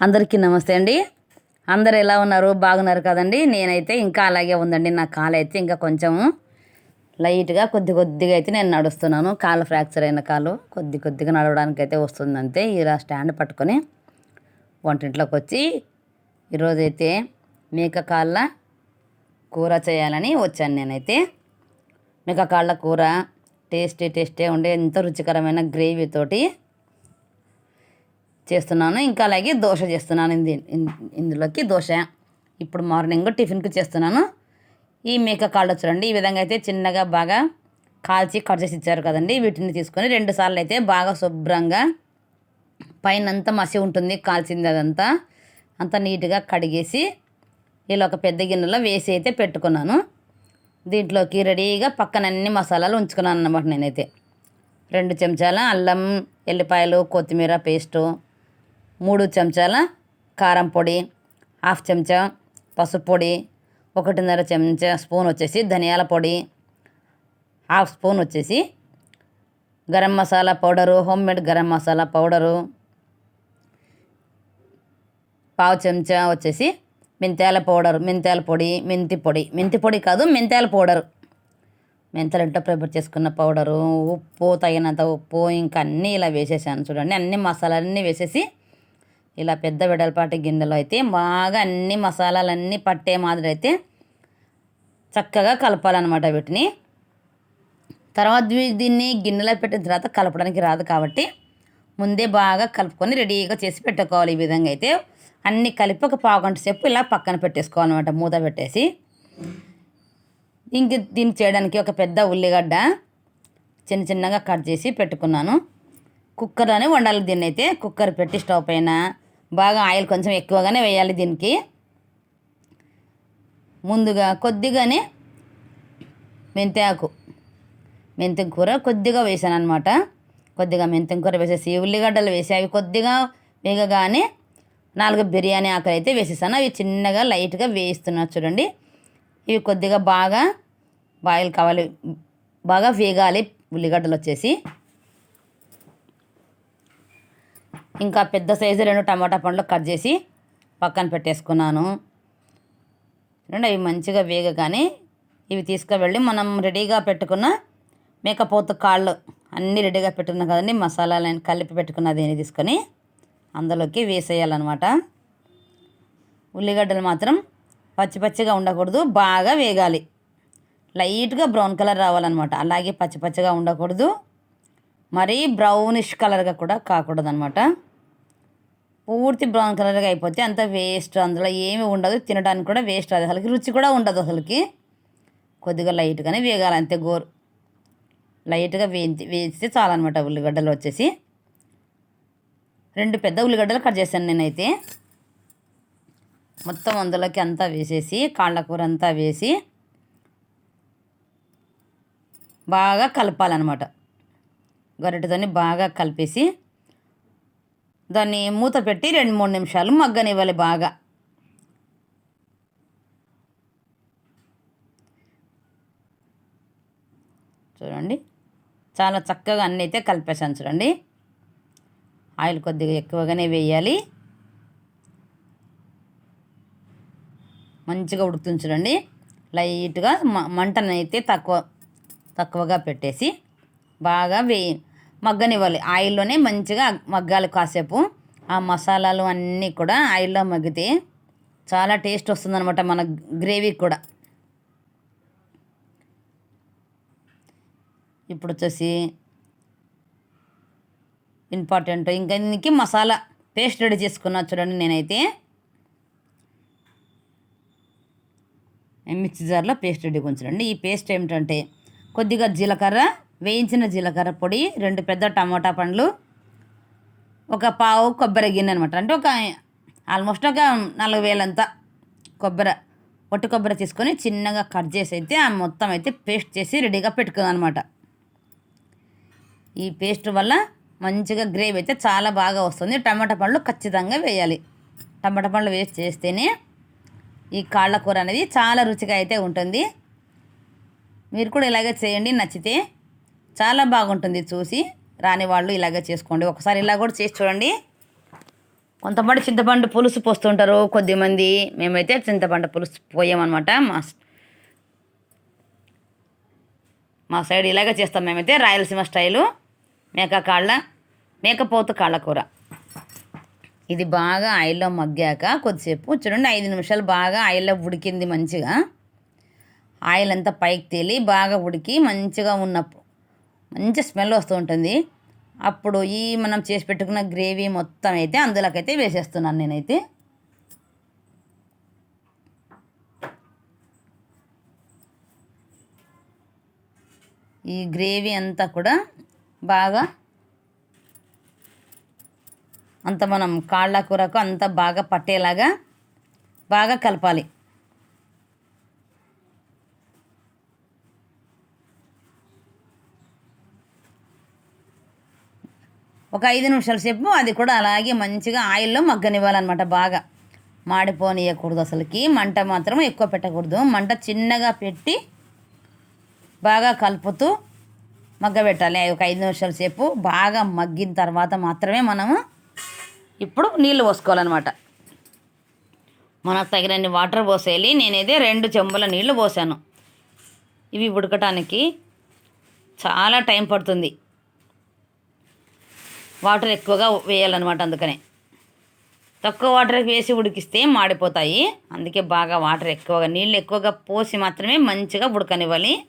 అందరికీ నమస్తే అండి. అందరు ఎలా ఉన్నారు? బాగున్నారు కదండి. నేనైతే ఇంకా అలాగే ఉందండి. నా కాలు అయితే ఇంకా కొంచెం లైట్గా కొద్ది కొద్దిగా అయితే నేను నడుస్తున్నాను. కాలు ఫ్రాక్చర్ అయిన కాలు కొద్ది కొద్దిగా నడవడానికి అయితే వస్తుంది అంతే ఇలా స్టాండ్ పట్టుకొని వంటింట్లోకి వచ్చి ఈరోజైతే మేక కాళ్ళ కూర చేయాలని వచ్చాను నేనైతే. మేక కాళ్ళ కూర టేస్టీ టేస్టీ ఉండే ఎంతో రుచికరమైన గ్రేవీతోటి చేస్తున్నాను. ఇంకా అలాగే దోశ చేస్తున్నాను. ఇంది ఇందులోకి దోశ. ఇప్పుడు మార్నింగ్ టిఫిన్కి చేస్తున్నాను. ఈ మేక కాళ్ళు చూడండి. ఈ విధంగా అయితే చిన్నగా బాగా కాల్చి కట్ చేసి ఇచ్చారు కదండి. వీటిని తీసుకొని రెండు సార్లు అయితే బాగా శుభ్రంగా పైన అంతా మసి ఉంటుంది కాల్చింది అదంతా. అంతా నీట్గా కడిగేసి ఇలా ఒక పెద్ద గిన్నెలో వేసి అయితే పెట్టుకున్నాను. దీంట్లోకి రెడీగా పక్కన అన్ని మసాలాలు ఉంచుకున్నాను అన్నమాట నేనైతే. రెండు చెంచాల అల్లం ఎల్లిపాయలు కొత్తిమీర పేస్టు మూడు చెంచాల కారం పొడి హాఫ్ చెంచా పసుపు పొడి ఒకటిన్నర చెంచా స్పూన్ వచ్చేసి ధనియాల పొడి హాఫ్ స్పూన్ వచ్చేసి garam masala powder home made garam masala powder పావు చెంచా వచ్చేసి మెంతాల పౌడర్ మెంతాల పొడి మెంతి పొడి. మెంతి పొడి కాదు మెంతాల పౌడరు. మెంతలు ఇంట్లో ప్రిపేర్ చేసుకున్న పౌడరు ఉప్పు తగినంత ఉప్పు ఇంకా అన్నీ ఇలా వేసేసాను చూడండి అన్ని మసాలాలన్నీ వేసేసి ఇలా పెద్ద వెడల్పాటి గిన్నెలో అయితే బాగా అన్ని మసాలాలన్నీ పట్టే మాదిరి అయితే చక్కగా కలపాలన్నమాట వీటిని. తర్వాత దీన్ని గిన్నెలో పెట్టిన తర్వాత కలపడానికి రాదు కాబట్టి ముందే బాగా కలుపుకొని రెడీగా చేసి పెట్టుకోవాలి ఈ విధంగా అయితే. అన్ని కలిపి ఒక పావు సేపు ఇలా పక్కన పెట్టేసుకోవాలన్నమాట మూత పెట్టేసి. ఇంక దీన్ని చేయడానికి ఒక పెద్ద ఉల్లిగడ్డ చిన్న చిన్నగా కట్ చేసి పెట్టుకున్నాను. కుక్కర్లోనే వండాలి దీన్ని అయితే కుక్కర్ పెట్టి స్టవ్ పైన బాగా ఆయిల్ కొంచెం ఎక్కువగానే వేయాలి దీనికి. ముందుగా కొద్దిగానే మెంతాకు మెంతం కూర కొద్దిగా వేసాను అనమాట కొద్దిగా మెంతం కూర వేసేసి ఉల్లిగడ్డలు వేసి అవి కొద్దిగా వేగగానే నాలుగు బిర్యానీ ఆకులు అయితే వేసేసాను. అవి చిన్నగా లైట్గా వేయిస్తున్నాను చూడండి. ఇవి కొద్దిగా బాగా బాయిల్ కావాలి బాగా వేగాలి ఉల్లిగడ్డలు వచ్చేసి. ఇంకా పెద్ద సైజు రెండు టమాటా పండ్లు కట్ చేసి పక్కన పెట్టేసుకున్నాను. చూడండి అవి మంచిగా వేగగానే ఇవి తీసుకువెళ్ళి మనం రెడీగా పెట్టుకున్న మేకపోతు కాళ్ళు అన్నీ రెడీగా పెట్టుకున్నాం కదండి మసాలాలని కలిపి పెట్టుకున్న దీన్ని తీసుకొని అందులోకి వేసేయాలన్నమాట. ఉల్లిగడ్డలు మాత్రం పచ్చి పచ్చిగా ఉండకూడదు బాగా వేగాలి. లైట్గా బ్రౌన్ కలర్ రావాలన్నమాట. అలాగే పచ్చి పచ్చిగా ఉండకూడదు మరీ బ్రౌనిష్ కలర్గా కూడా కాకూడదు అనమాట పూర్తి బ్రౌన్ కలర్గా అయిపోతే అంత వేస్ట్ అందులో ఏమి ఉండదు. తినడానికి కూడా వేస్ట్ అది అసలుకి రుచి కూడా ఉండదు అసలుకి. కొద్దిగా లైట్గానే వేగాలి అంతే గోరు. లైట్గా వేయించి వేస్తే చాలన్నమాట ఉల్లిగడ్డలు వచ్చేసి. రెండు పెద్ద ఉల్లిగడ్డలు కట్ చేశాను నేనైతే. మొత్తం అందులోకి అంతా వేసేసి కాళ్ళ కూర అంతా వేసి బాగా కలపాలన్నమాట. గొరటితోని బాగా కలిపేసి దాన్ని మూత పెట్టి రెండు మూడు నిమిషాలు మగ్గనివ్వాలి బాగా. చూడండి. చాలా చక్కగా అన్నీ అయితే కలిపేసాను చూడండి. ఆయిల్ కొద్దిగా ఎక్కువగానే వేయాలి. మంచిగా ఉడుకుతుంది చూడండి. లైట్గా మ మంటనైతే తక్కువ తక్కువగా పెట్టేసి బాగా వేయి మగ్గనివ్వాలి. ఆయిల్లోనే మంచిగా మగ్గాలి కాసేపు. ఆ మసాలాలు అన్నీ కూడా ఆయిల్లో మగ్గితే చాలా టేస్ట్ వస్తుందన్నమాట మన గ్రేవీ కూడా. ఇప్పుడు వచ్చేసి ఇంపార్టెంట్. ఇంకా దీనికి మసాలా పేస్ట్ రెడీ చేసుకున్నా చూడండి నేనైతే. మిక్సీ జార్లో పేస్ట్ రెడీ ఉంచండి ఈ పేస్ట్ ఏమిటంటే కొద్దిగా జీలకర్ర వేయించిన జీలకర్ర పొడి రెండు పెద్ద టమోటా పండ్లు ఒక పావు కొబ్బరి గిన్నె అనమాట అంటే ఒక ఆల్మోస్ట్ ఒక నాలుగు వేలంతా కొబ్బరి పొట్టు కొబ్బరి తీసుకొని చిన్నగా కట్ చేసి అయితే ఆ మొత్తం అయితే పేస్ట్ చేసి రెడీగా పెట్టుకున్నాను అనమాట ఈ పేస్ట్ వల్ల మంచిగా గ్రేవీ అయితే చాలా బాగా వస్తుంది. టమాటా పండ్లు ఖచ్చితంగా వేయాలి. టమాటా పండ్లు వేసి చేస్తేనే ఈ కాళ్ళ కూర అనేది చాలా రుచిగా అయితే ఉంటుంది. మీరు కూడా ఇలాగే చేయండి. నచ్చితే చాలా బాగుంటుంది చూసి. రాని వాళ్ళు ఇలాగే చేసుకోండి. ఒకసారి ఇలా కూడా చేసి చూడండి. కొంతమంది చింతపండు పులుసు పోస్తుంటారు. కొద్దిమంది మేమైతే చింతపండు పులుసు పోయామన్నమాట. మా మా సైడ్ ఇలాగే చేస్తాం మేమైతే రాయలసీమ స్టైలు. మేక కాళ్ళ మేకపోతు కాళ్ళ కూర. ఇది బాగా ఆయిల్లో మగ్గాక కొద్దిసేపు చూడండి. ఐదు నిమిషాలు బాగా ఆయిల్లో ఉడికింది మంచిగా. ఆయిల్ అంతా పైకి తేలి బాగా ఉడికి మంచిగా ఉన్న మంచి స్మెల్ వస్తూ ఉంటుంది. అప్పుడు ఈ మనం చేసి పెట్టుకున్న గ్రేవీ మొత్తం అయితే అందులోకైతే వేసేస్తున్నాను నేనైతే. ఈ గ్రేవీ అంతా కూడా బాగా అంత మనం కాళ్ళ కూరకు అంత బాగా పట్టేలాగా బాగా కలపాలి. ఒక ఐదు నిమిషాల సేపు అది కూడా అలాగే మంచిగా ఆయిల్లో మగ్గనివ్వాలన్నమాట బాగా. మాడిపోనియకూడదు అసలుకి. మంట మాత్రం ఎక్కువ పెట్టకూడదు. మంట చిన్నగా పెట్టి బాగా కలుపుతూ మగ్గబెట్టాలి. ఒక ఐదు నిమిషాల సేపు బాగా మగ్గిన తర్వాత మాత్రమే మనము ఇప్పుడు నీళ్ళు పోసుకోవాలన్నమాట. మనకు తగినన్ని వాటర్ పోసేయాలి. నేనైతే రెండు చెంబుల నీళ్ళు పోసాను. ఇవి ఉడకటానికి చాలా టైం పడుతుంది. వాటర్ ఎక్కువగా వేయాలన్నమాట అందుకనే. తక్కువ వాటర్ వేసి ఉడికిస్తే మాడిపోతాయి. అందుకే బాగా వాటర్ ఎక్కువగా నీళ్ళు ఎక్కువగా పోసి మాత్రమే మంచిగా ఉడకనివ్వాలి.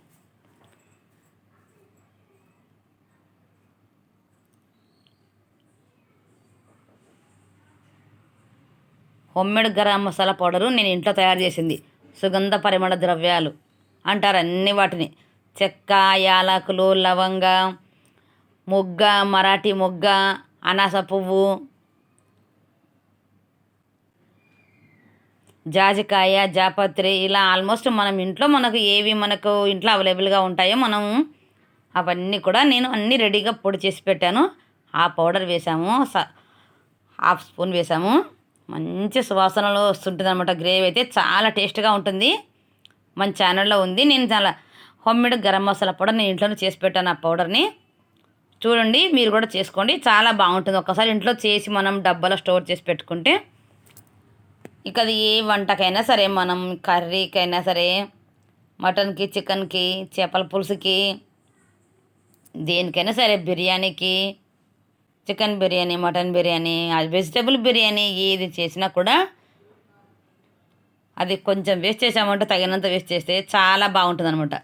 హోమ్మేడ్ గరం మసాలా పౌడరు నేను ఇంట్లో తయారు చేసింది. సుగంధ పరిమళ ద్రవ్యాలు. అంటారు అన్ని వాటిని. చెక్క యాలకులు లవంగం మొగ్గ మరాఠీ మొగ్గ అనాస పువ్వు జాజికాయ జాపత్రి ఇలా ఆల్మోస్ట్ మనం ఇంట్లో మనకు ఏవి మనకు ఇంట్లో అవైలబుల్గా ఉంటాయో మనం అవన్నీ కూడా నేను అన్నీ రెడీగా పొడి చేసి పెట్టాను. ఆ పౌడర్ వేసాము హాఫ్ స్పూన్ వేసాము. మంచి సువాసనలో వస్తుంటుంది అనమాట గ్రేవీ అయితే చాలా టేస్ట్గా ఉంటుంది. మన ఛానల్లో ఉంది నేను చాలా హోమ్మేడ్ గరం మసాలా పౌడర్ నేను ఇంట్లోనే చేసి పెట్టాను ఆ పౌడర్ని చూడండి మీరు కూడా చేసుకోండి. చాలా బాగుంటుంది. ఒకసారి ఇంట్లో చేసి మనం డబ్బాలో స్టోర్ చేసి పెట్టుకుంటే ఇక అది ఏ వంటకైనా సరే మనం కర్రీకైనా సరే మటన్కి చికెన్కి చేపల పులుసుకి దేనికైనా సరే బిర్యానీకి chicken biryani mutton biryani vegetable biryani ఏది చేసినా కూడా అది కొంచెం వేస్ట్ చేసామంటే తగినంత వేస్ట్ చేస్తే చాలా బాగుంటుంది అనమాట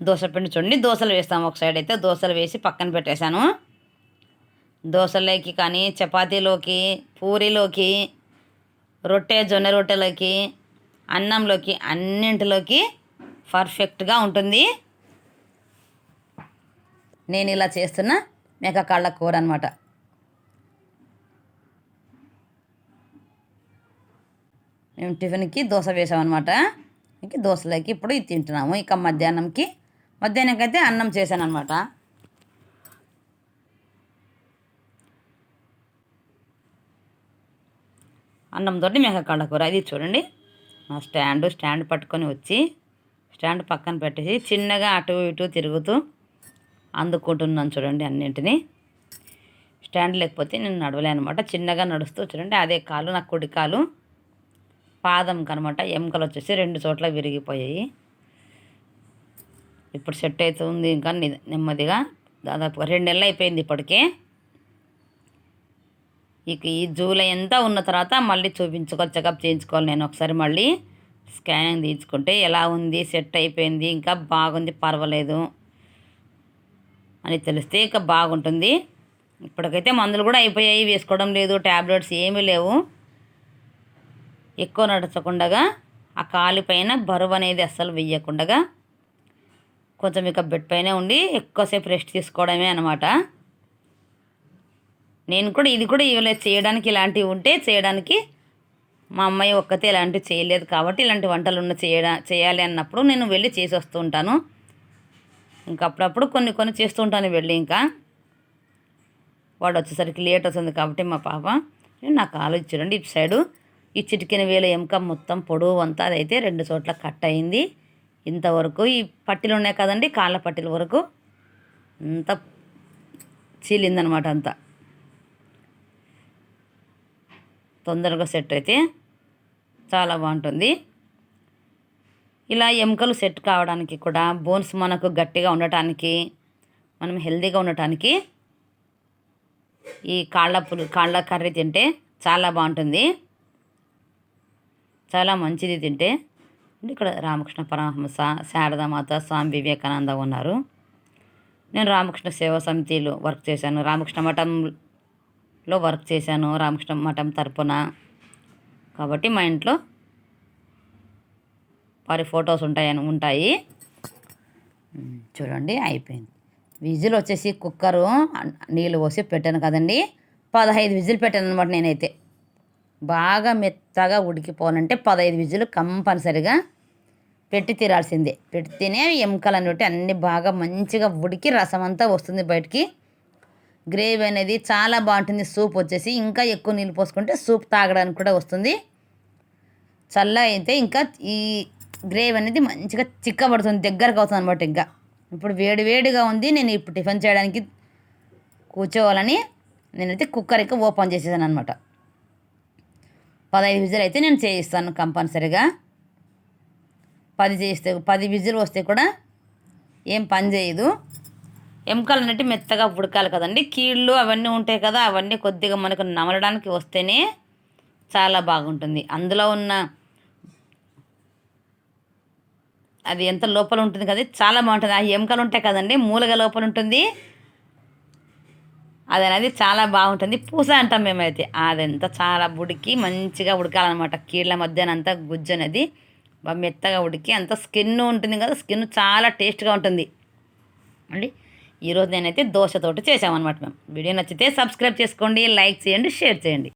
పిండి చూడండి. దోశలు వేస్తాము ఒక సైడ్ అయితే దోశలు వేసి పక్కన పెట్టేశాను. దోశలోకి కానీ చపాతీలోకి పూరీలోకి రొట్టె జొన్న రొట్టెలోకి అన్నంలోకి అన్నింటిలోకి పర్ఫెక్ట్గా ఉంటుంది. నేను ఇలా చేస్తున్న మేక కాళ్ళ కూర అనమాట మేము టిఫిన్కి దోశ వేసామన్నమాట. ఇంక దోశలోకి ఇప్పుడు ఇది తింటున్నాము. ఇక మధ్యాహ్నంకి మధ్యాహ్నంకైతే అన్నం చేశాను అనమాట అన్నంతో మేకకాళ్ళ కూర. ఇది చూడండి. నా స్టాండ్ స్టాండ్ పట్టుకొని వచ్చి స్టాండ్ పక్కన పెట్టేసి చిన్నగా అటు ఇటు తిరుగుతూ అందుకుంటున్నాను చూడండి అన్నింటినీ. స్టాండ్ లేకపోతే నేను నడవలే అనమాట చిన్నగా నడుస్తూ చూడండి. అదే కాలు నా కుడి కాలు. పాదంకి అనమాట ఎముకలు వచ్చేసి రెండు చోట్ల విరిగిపోయాయి. ఇప్పుడు సెట్ అవుతుంది ఇంకా నెమ్మదిగా దాదాపుగా రెండు నెలలు అయిపోయింది ఇప్పటికే. ఇక ఈ జూలై అంతా ఉన్న తర్వాత మళ్ళీ చూపించుకో చెకప్ చేయించుకోవాలి నేను ఒకసారి మళ్ళీ. స్కానింగ్ తీయించుకుంటే ఎలా ఉంది సెట్ అయిపోయింది ఇంకా బాగుంది పర్వాలేదు అని తెలిస్తే ఇక బాగుంటుంది. ఇప్పటికైతే మందులు కూడా అయిపోయాయి వేసుకోవడం లేదు ట్యాబ్లెట్స్ ఏమీ లేవు. ఎక్కువ నడచకుండగా ఆ కాలిపైన బరువు అనేది అస్సలు వెయ్యకుండగా కొంచెం ఇక బెడ్ పైన ఉండి ఎక్కువసేపు రెస్ట్ తీసుకోవడమే అనమాట నేను కూడా ఇది కూడా ఇవ్వలే చేయడానికి ఇలాంటివి ఉంటే చేయడానికి మా అమ్మాయి ఒక్కతే ఇలాంటివి చేయలేదు కాబట్టి ఇలాంటి వంటలు ఉన్న చేయడా చేయాలి అన్నప్పుడు నేను వెళ్ళి చేసి వస్తూ ఉంటాను. ఇంకా అప్పుడప్పుడు కొన్ని కొన్ని చేస్తూ ఉంటాను వెళ్ళి ఇంకా. వాడు వచ్చేసరికి లేట్ వస్తుంది కాబట్టి మా పాప నాకు ఆలోచించండి ఇటు సైడు ఈ చిటికిన వేల ఎముక మొత్తం పొడవు అంతా అదైతే రెండు చోట్ల కట్ అయింది. ఇంతవరకు ఈ పట్టీలు ఉన్నాయి కదండి కాళ్ళ పట్టీల వరకు. అంత చీలిందనమాట అంతా. తొందరగా సెట్ అయితే చాలా బాగుంటుంది. ఇలా ఎముకలు సెట్ కావడానికి కూడా బోన్స్ మనకు గట్టిగా ఉండటానికి మనం హెల్తీగా ఉండటానికి ఈ కాళ్ళ పులు కాళ్ళ కర్రీ తింటే చాలా బాగుంటుంది. చాలా మంచిది తింటే. ఇక్కడ రామకృష్ణ పరమహంస శారదామాత స్వామి వివేకానంద ఉన్నారు. నేను రామకృష్ణ సేవా సమితిలో వర్క్ చేశాను. రామకృష్ణ మఠంలో వర్క్ చేశాను. రామకృష్ణ మఠం తరపున. కాబట్టి మా ఇంట్లో వారి ఫొటోస్ ఉంటాయని ఉంటాయి. చూడండి అయిపోయింది. విజిల్ వచ్చేసి కుక్కరు నీళ్ళు పోసి పెట్టాను కదండి. పదహైదు విజిల్ పెట్టాను అనమాట నేనైతే. బాగా మెత్తగా ఉడికిపోవాలంటే పదహైదు విజులు కంపల్సరిగా పెట్టి తీరాల్సిందే. పెడితేనే ఎముకలు అనేవి అన్నీ బాగా మంచిగా ఉడికి రసం అంతా వస్తుంది బయటికి. గ్రేవీ అనేది చాలా బాగుంటుంది. సూప్ వచ్చేసి ఇంకా ఎక్కువ నీళ్ళు పోసుకుంటే సూప్ తాగడానికి కూడా వస్తుంది. చల్ల అయితే ఇంకా ఈ గ్రేవీ అనేది మంచిగా చిక్కబడుతుంది. దగ్గరకు అవుతుంది అనమాట ఇంకా. ఇప్పుడు వేడి వేడిగా ఉంది. నేను ఇప్పుడు టిఫిన్ చేయడానికి కూర్చోవాలని నేనైతే కుక్కర్ ఎక్కువ ఓపెన్ చేసేసాను అనమాట పదహైదు విజిల్ అయితే నేను చేయిస్తాను కంపల్సరీగా. పది చేస్తే పది విజిల్ వస్తే కూడా ఏం పని చేయదు. ఎముకలు అన్నట్టు మెత్తగా ఉడకాలి కదండి. కీళ్ళు అవన్నీ ఉంటాయి కదా అవన్నీ కొద్దిగా మనకు నమలడానికి వస్తేనే చాలా బాగుంటుంది. అందులో ఉన్న అది ఎంత లోపల ఉంటుంది కదా చాలా బాగుంటుంది. ఆ ఎముకలు ఉంటాయి కదండి మూలగ లోపల ఉంటుంది. అది అనేది చాలా బాగుంటుంది. పూస అంటాం మేమైతే. అదంతా చాలా ఉడికి మంచిగా ఉడకాలన్నమాట. కీళ్ళ మధ్యనంతా గుజ్జు అనేది. బాగా మెత్తగా ఉడికి అంత స్కిన్ ఉంటుంది కదా స్కిన్ చాలా టేస్ట్గా ఉంటుంది. అండి ఈరోజు నేనైతే దోశతోటి చేసామన్నమాట మేము వీడియో నచ్చితే సబ్స్క్రైబ్ చేసుకోండి లైక్ చేయండి షేర్ చేయండి.